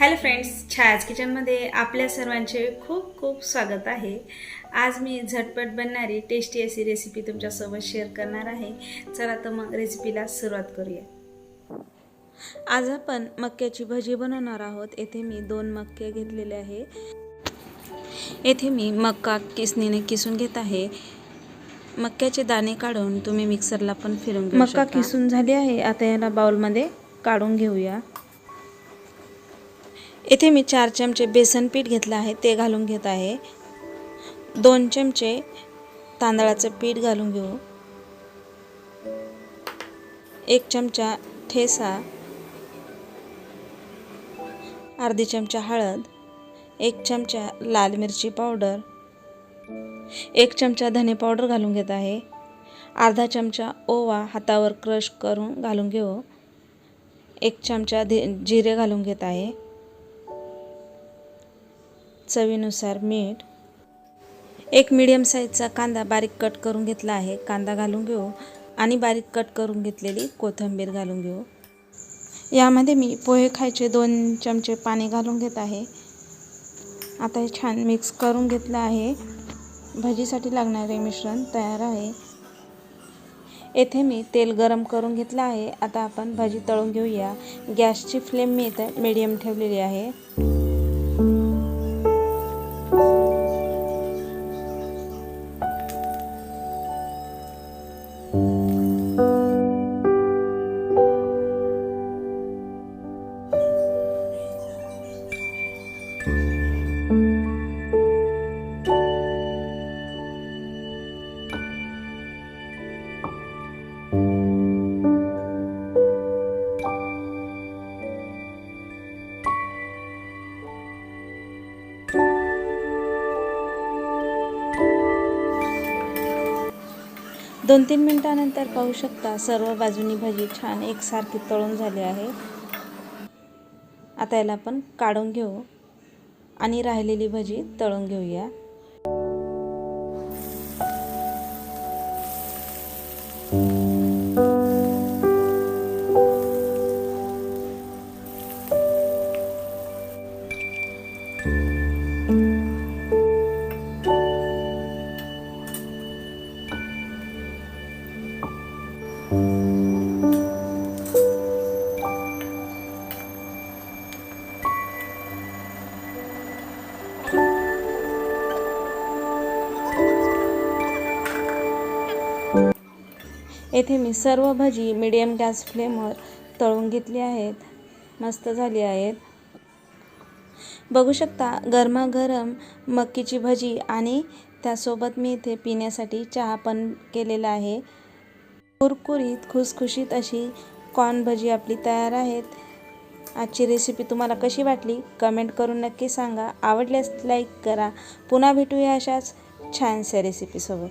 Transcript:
Friends छायाज किचनमध्ये आपल्या सर्वांचे खूप खूप स्वागत आहे. आज मी झटपट बनणारी टेस्टी अशी रेसिपी तुमच्यासोबत शेअर करणार आहे. चला तर मग रेसिपीला सुरुवात करूया. आज आपण मक्याची भजी बनवणार आहोत. येथे मी दोन मक्के घेतलेले आहे. येथे मी मक्का किसणीने किसून घेत आहे. मक्याचे दाणे काढून तुम्ही मिक्सरला पण फिरून मक्का किसून झाली आहे. आता याला बाउलमध्ये काढून घेऊया. येथे मी चार चमचे बेसन पीठ घेतलं आहे ते घालून घेत आहे. दोन चमचे तांदळाचं पीठ घालून घेऊ. एक चमचा ठेसा अर्धी चमचा हळद एक चमचा लाल मिरची पावडर एक चमचा धने पावडर घालून घेत आहे. अर्धा चमचा ओवा हातावर क्रश करून घालून घेऊ. एक चमचा धे जिरे घालून घेत आहे. चवीनुसार मीठ. एक मीडियम साईजचा कांदा बारीक कट करून घेतला आहे. कांदा घालून घेऊ. आणि बारीक कट करून घेतलेली कोथिंबीर घालून घेऊ. यामध्ये मी पोहे खायचे दोन चमचे पाणी घालून घेत आहे. आता हे छान मिक्स करून घेतलं आहे. भजीसाठी लागणारे मिश्रण तयार आहे. येथे मी तेल गरम करून घेतलं आहे. आता आपण भजी तळून घेऊया. गॅसची फ्लेम मी इथं मीडियम ठेवलेली आहे. दोन तीन मिनटानंतर पाहू शकता सर्व बाजूनी भजी छान एकसारखी तळून झाली आहे. आता याला आपण काढून घेऊ आणि राहिलेली भजी तळून घेऊया. येथे मी सर्व भजी मिडियम गॅस फ्लेमवर तळून घेतली आहेत. मस्त झाली आहेत. बघू शकता गरमागरम मक्कीची भजी आणि त्यासोबत मी इथे पिण्यासाठी चहा पण केलेला आहे. कुरकुरीत खुसखुशीत अशी कॉर्न भजी आपली तयार आहेत. आजची रेसिपी तुम्हाला कशी वाटली? कमेंट करून नक्की सांगा. आवडल्यास लाईक करा. पुन्हा भेटूया अशाच छानशा रेसिपीसोबत